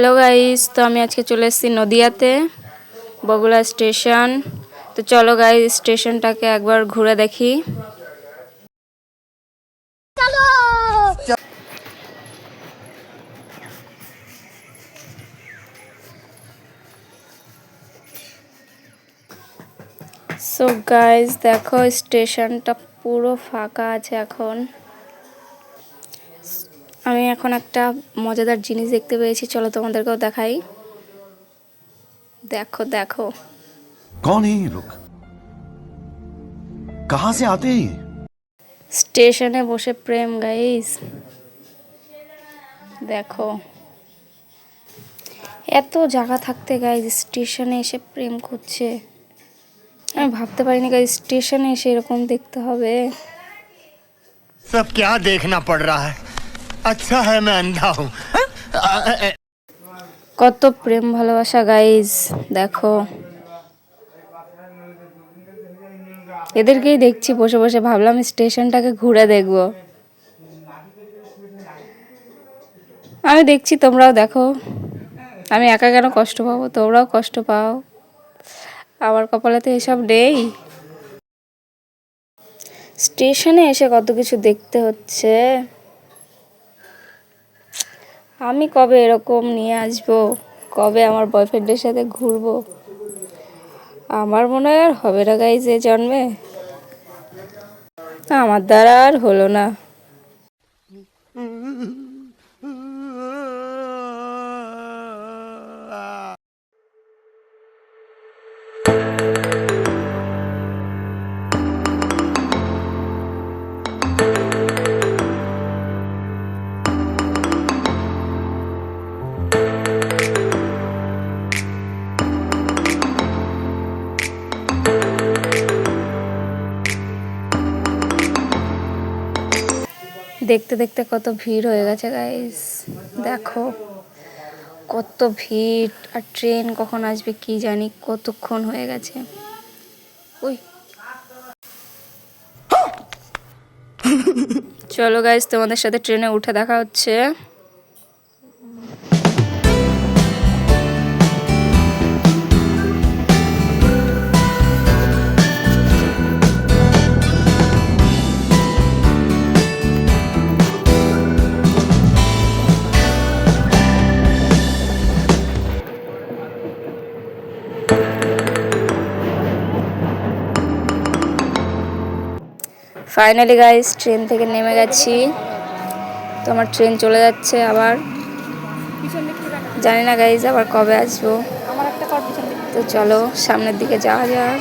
Hello guys তো আমি আজকে চলে এসেছি নদিয়াতে বগুড়া স্টেশন। তো চলো গাইস স্টেশনটাকে একবার ঘুরে দেখি। সো গাইস দেখো স্টেশনটা পুরো ফাঁকা আছে এখন। আমি এখন একটা মজাদার জিনিস দেখতে পেয়েছি চলো তোমাদেরকেও দেখাই। দেখো দেখো। কন লোক কাহা সে আতে স্টেশনে বসে প্রেম গাইস দেখো। এত জায়গা থাকতে গাইস স্টেশনে এসে প্রেম করছে। আমি ভাবতে পারিনি গাইজ স্টেশনে এসে এরকম দেখতে হবে। সব ক্যা দেখনা পড় রা হ্যায় अच्छा है मैं अंधा हूँ কত প্রেম ভালোবাসা গাইজ দেখো এদেরকেই দেখছি বসে বসে ভাবলাম স্টেশনটাকে ঘুরে দেখব আমি দেখছি তোমরাও দেখো আমি একা কেন কষ্ট পাবো তোমরাও কষ্ট পাও আমার কপালে তো এসব নেই স্টেশনে এসে কত কিছু দেখতে হচ্ছে আমি কবে এরকম নিয়ে আসব? কবে আমার বয়ফ্রেন্ডের সাথে ঘুরবো? আমার মনে হয় আর হবে না গাই যে জন্মে। আমার দ্বারা আর হলো না। দেখতে দেখতে কত ভিড় হয়ে গেছে গাইস দেখো কত ভিড় আর ট্রেন কখন আসবে কি জানি কতক্ষণ হয়ে গেছে। ওই। চলো গাইস তোমাদের সাথে ট্রেনে উঠে দেখা হচ্ছে। ফাইনালি গাইস ট্রেন থেকে নেমে গেছি। তো আমার ট্রেন চলে যাচ্ছে আবার। জানি না গাইজ আবার কবে আসব। তো চলো, সামনের দিকে যাওয়া যাক।